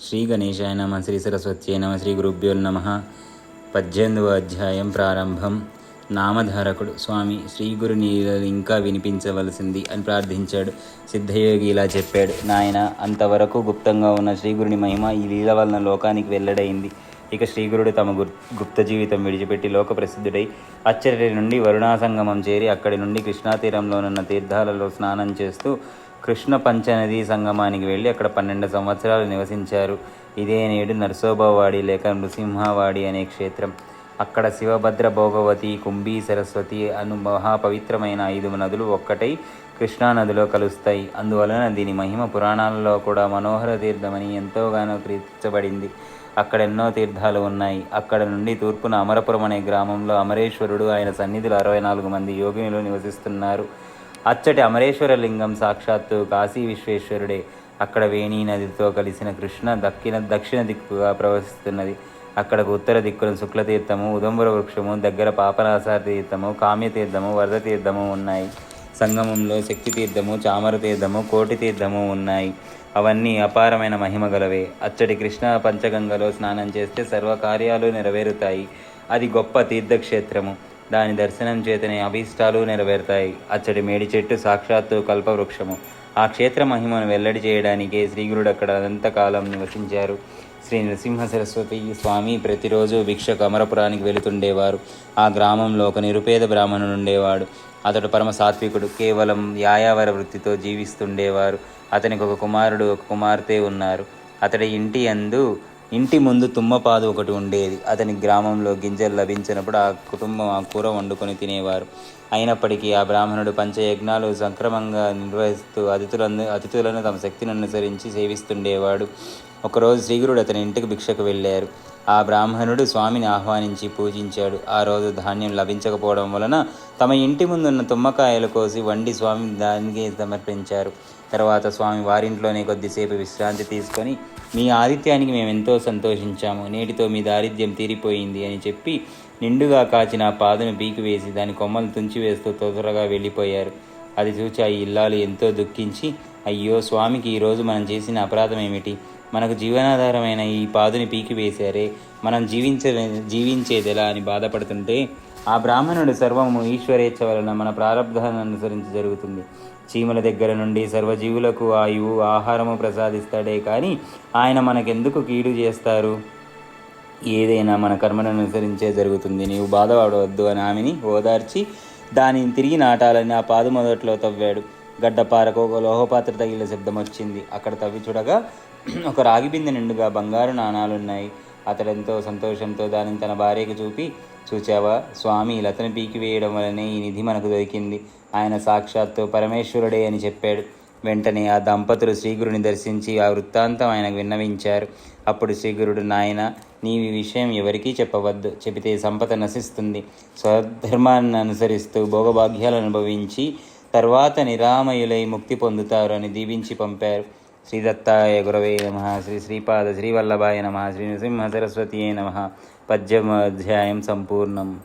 శ్రీ గణేశాయ నమ శ్రీ సరస్వత్యై నమ శ్రీ గురుభ్యో నమ పద్దెనిమిదవ అధ్యాయం ప్రారంభం నామధారకుడు స్వామి శ్రీ గురుని ఇంకా వినిపించవలసింది అని ప్రార్థించాడు. సిద్ధయోగి ఇలా చెప్పాడు నాయన అంతవరకు గుప్తంగా ఉన్న శ్రీగురుని మహిమ ఈ లీల వలన లోకానికి వెల్లడైంది. ఇక శ్రీగురుడు తమ గుప్త జీవితం విడిచిపెట్టి లోక ప్రసిద్ధుడై అచ్చరి నుండి వరుణాసంగమం చేరి అక్కడి నుండి కృష్ణాతీరంలోనున్న తీర్థాలలో స్నానం చేస్తూ కృష్ణ పంచనదీ సంగమానికి వెళ్ళి అక్కడ పన్నెండు సంవత్సరాలు నివసించారు. ఇదే నేడు నరసోబావాడి లేక నృసింహవాడి అనే క్షేత్రం. అక్కడ శివభద్ర భోగవతి కుంభీ సరస్వతి అను మహాపవిత్రమైన ఐదు నదులు ఒక్కటై కృష్ణా నదిలో కలుస్తాయి. అందువలన దీని మహిమ పురాణాలలో కూడా మనోహర తీర్థమని ఎంతోగానో కీర్తించబడింది. అక్కడ ఎన్నో తీర్థాలు ఉన్నాయి. అక్కడ నుండి తూర్పున అమరపురం అనే గ్రామంలో అమరేశ్వరుడు ఆయన సన్నిధిలో అరవై నాలుగు మంది యోగినులు నివసిస్తున్నారు. అచ్చటి అమరేశ్వర లింగం సాక్షాత్తు కాశీ విశ్వేశ్వరుడే. అక్కడ వేణీ నదితో కలిసిన కృష్ణ దక్కిన దక్షిణ దిక్కుగా ప్రవహిస్తున్నది. అక్కడకు ఉత్తర దిక్కున శుక్లతీర్థము ఉదంబర వృక్షము దగ్గర పాపనాసార తీర్థము కామ్యతీర్థము వరద తీర్థము ఉన్నాయి. సంగమంలో శక్తి తీర్థము చామర తీర్థము కోటి తీర్థము ఉన్నాయి. అవన్నీ అపారమైన మహిమ గలవే. అచ్చటి కృష్ణ పంచగంగలో స్నానం చేస్తే సర్వ కార్యాలు నెరవేరుతాయి. అది గొప్ప తీర్థక్షేత్రము. దాని దర్శనం చేతనే అభీష్టాలు నెరవేరుతాయి. అచ్చటి మేడి చెట్టు సాక్షాత్తు కల్పవృక్షము. ఆ క్షేత్ర మహిమను వెల్లడి చేయడానికే శ్రీగురుడు అక్కడ అనంతకాలం నివసించారు. శ్రీ నృసింహ సరస్వతి స్వామి ప్రతిరోజు భిక్ష అమరపురానికి వెళుతుండేవారు. ఆ గ్రామంలో ఒక నిరుపేద బ్రాహ్మణుడు ఉండేవాడు. అతడు పరమ సాత్వికుడు. కేవలం యాయావర వృత్తితో జీవిస్తుండేవారు. అతనికి ఒక కుమారుడు ఒక కుమార్తె ఉన్నారు. అతడి ఇంటి అందు ఇంటి ముందు తుమ్మపాదు ఒకటి ఉండేది. అతని గ్రామంలో గింజలు లభించినప్పుడు ఆ కుటుంబం ఆ కూర వండుకొని తినేవారు. అయినప్పటికీ ఆ బ్రాహ్మణుడు పంచయజ్ఞాలు సక్రమంగా నిర్వహిస్తూ అతిథులను అతిథులను తమ శక్తిని అనుసరించి సేవిస్తుండేవాడు. ఒకరోజు శ్రీగురుడు అతని ఇంటికి భిక్షకు వెళ్ళారు. ఆ బ్రాహ్మణుడు స్వామిని ఆహ్వానించి పూజించాడు. ఆ రోజు ధాన్యం లభించకపోవడం వలన తమ ఇంటి ముందున్న తుమ్మకాయలు కోసి వండి స్వామి దానికి సమర్పించారు. తర్వాత స్వామి వారింట్లోనే కొద్దిసేపు విశ్రాంతి తీసుకొని మీ ఆదిత్యానికి మేము ఎంతో సంతోషించాము. నేటితో మీ దారిద్ర్యం తీరిపోయింది అని చెప్పి నిండుగా కాచిన ఆ పాదను పీకివేసి దాని కొమ్మలు తుంచివేస్తూ తొందరగా వెళ్ళిపోయారు. అది చూచి ఆ ఇల్లాలు ఎంతో దుఃఖించి అయ్యో స్వామికి ఈరోజు మనం చేసిన అపరాధం ఏమిటి? మనకు జీవనాధారమైన ఈ పాదుని పీకివేశారే మనం జీవించ జీవించేదెలా అని బాధపడుతుంటే ఆ బ్రాహ్మణుడు సర్వము ఈశ్వరేచ్ఛ వలన మన ప్రారంధాన్ని అనుసరించి జరుగుతుంది. చీమల దగ్గర నుండి సర్వజీవులకు ఆయువు ఆహారము ప్రసాదిస్తాడే కానీ ఆయన మనకెందుకు కీడు చేస్తారు? ఏదైనా మన కర్మను అనుసరించే జరుగుతుంది. నీవు బాధపడవద్దు అని ఆమెని ఓదార్చి దానిని తిరిగి నాటాలని ఆ పాదు మొదట్లో తవ్వాడు. గడ్డపారకు ఒక లోహపాత్ర తగిలిన శబ్దం వచ్చింది. అక్కడ తవ్వి చూడగా ఒక రాగి బిందె నిండుగా బంగారు నాణాలున్నాయి. అతడెంతో సంతోషంతో దానిని తన భార్యకు చూపి చూచావా స్వామి లతను పీకి వేయడం వలనే ఈ నిధి మనకు దొరికింది. ఆయన సాక్షాత్తు పరమేశ్వరుడే అని చెప్పాడు. వెంటనే ఆ దంపతులు శ్రీగురుని దర్శించి ఆ వృత్తాంతం ఆయనకు విన్నవించారు. అప్పుడు శ్రీగురుడు నాయన నీవి విషయం ఎవరికీ చెప్పవద్దు. చెబితే సంపద నశిస్తుంది. స్వధర్మాన్ని అనుసరిస్తూ భోగభాగ్యాలు అనుభవించి తర్వాత నిరామయులై ముక్తి పొందుతారు అని దీవించి పంపారు. శ్రీదత్తాయ గురవే నమ. శ్రీ శ్రీపాద శ్రీవల్లభాయ నమ. శ్రీ నృసింహ సరస్వతి నమ. పద్యమాధ్యాయం సంపూర్ణం.